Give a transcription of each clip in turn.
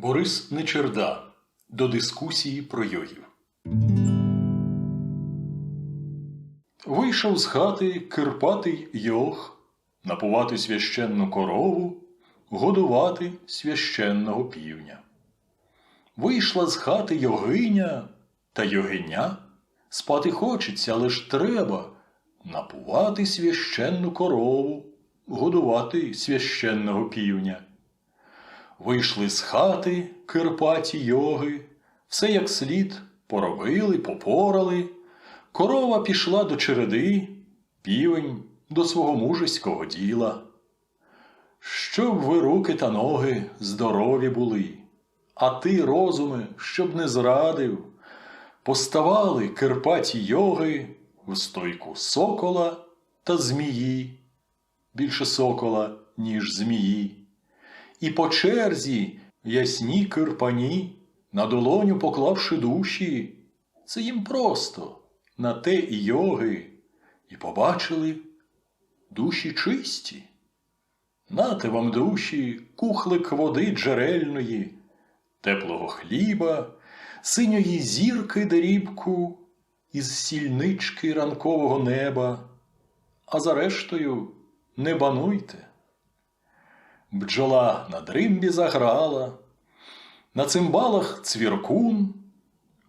Борис Нечерда до дискусії про йогів. Вийшов з хати кирпатий йог, напувати священну корову, годувати священного півня. Вийшла з хати йогиня та йогиня. Спати хочеться, але ж треба напувати священну корову, годувати священного півня. Вийшли з хати кирпаті йоги, все як слід поробили, попорали. Корова пішла до череди, півень до свого мужеського діла. Щоб ви руки та ноги здорові були, а ти, розуме, щоб не зрадив, поставали кирпаті йоги в стойку сокола та змії, більше сокола, ніж змії. І по черзі ясні кирпані, на долоню поклавши душі, це їм просто на те і йоги, і побачили душі чисті. Нате вам душі, кухлик води джерельної, теплого хліба, синьої зірки дрібку із сільнички ранкового неба, а за не бануйте. Бджола на дримбі заграла, на цимбалах цвіркун,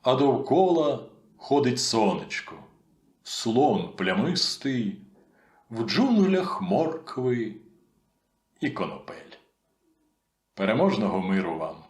а довкола ходить сонечко, слон плямистий, в джунглях моркви і конопель. Переможного миру вам!